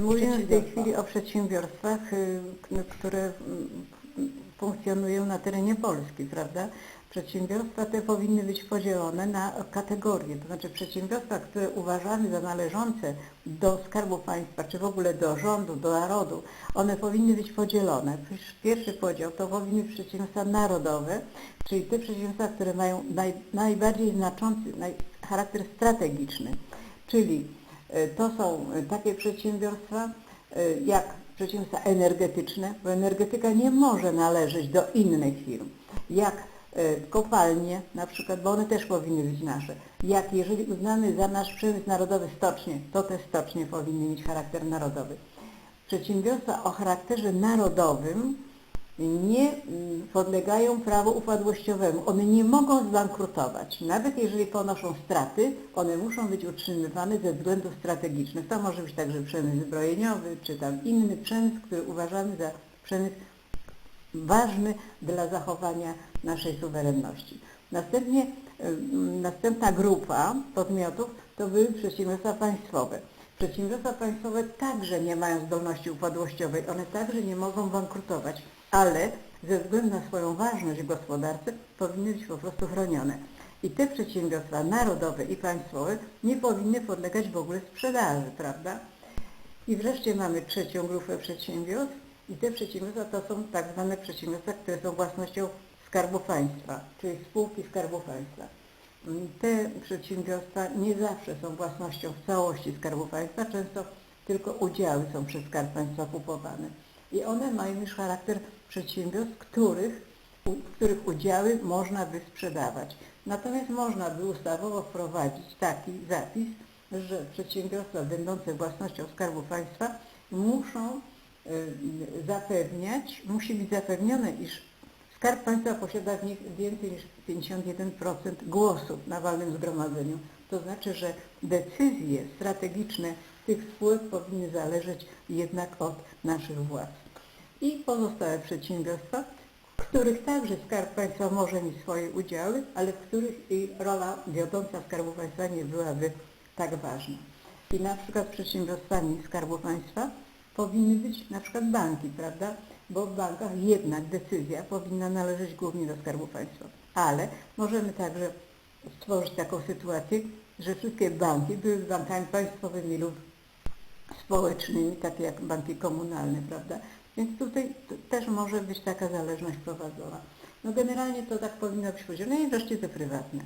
Mówimy w tej chwili o przedsiębiorstwach, y, które funkcjonują na terenie Polski, prawda? Przedsiębiorstwa te powinny być podzielone na kategorie, to znaczy przedsiębiorstwa, które uważamy za należące do Skarbu Państwa, czy w ogóle do rządu, do narodu, one powinny być podzielone. Pierwszy podział to powinny być przedsiębiorstwa narodowe, czyli te przedsiębiorstwa, które mają naj, najbardziej znaczący naj, charakter strategiczny, czyli to są e, takie przedsiębiorstwa e, jak przedsiębiorstwa energetyczne, bo energetyka nie może należeć do innych firm, jak e, kopalnie na przykład, bo one też powinny być nasze. Jak jeżeli uznamy za nasz przemysł narodowy stocznie, to te stocznie powinny mieć charakter narodowy. Przedsiębiorstwa o charakterze narodowym nie mm, podlegają prawu upadłościowemu. One nie mogą zbankrutować. Nawet jeżeli ponoszą straty, one muszą być utrzymywane ze względów strategicznych. To może być także przemysł zbrojeniowy, czy tam inny przemysł, który uważamy za przemysł ważny dla zachowania naszej suwerenności. Następnie, następna grupa podmiotów to były przedsiębiorstwa państwowe. Przedsiębiorstwa państwowe także nie mają zdolności upadłościowej, one także nie mogą bankrutować, ale ze względu na swoją ważność w gospodarce powinny być po prostu chronione. I te przedsiębiorstwa narodowe i państwowe nie powinny podlegać w ogóle sprzedaży, prawda? I wreszcie mamy trzecią grupę przedsiębiorstw i te przedsiębiorstwa to są tak zwane przedsiębiorstwa, które są własnością Skarbu Państwa, czyli spółki Skarbu Państwa. Te przedsiębiorstwa nie zawsze są własnością w całości Skarbu Państwa, często tylko udziały są przez Skarb Państwa kupowane. I one mają już charakter przedsiębiorstw, których, których udziały można by sprzedawać. Natomiast można by ustawowo wprowadzić taki zapis, że przedsiębiorstwa będące własnością Skarbu Państwa muszą y, zapewniać, musi być zapewnione, iż Skarb Państwa posiada w nich więcej niż 51% głosów na walnym zgromadzeniu. To znaczy, że decyzje strategiczne tych spółek powinny zależeć jednak od naszych władz. I pozostałe przedsiębiorstwa, w których także Skarb Państwa może mieć swoje udziały, ale w których i rola wiodąca Skarbu Państwa nie byłaby tak ważna. I na przykład przedsiębiorstwami Skarbu Państwa powinny być na przykład banki, prawda? Bo w bankach jednak decyzja powinna należeć głównie do Skarbu Państwa. Ale możemy także stworzyć taką sytuację, że wszystkie banki były bankami państwowymi lub społecznymi, takie jak banki komunalne, prawda? Więc tutaj też może być taka zależność prowadzona. No generalnie to tak powinno być podzielone i wreszcie te prywatne.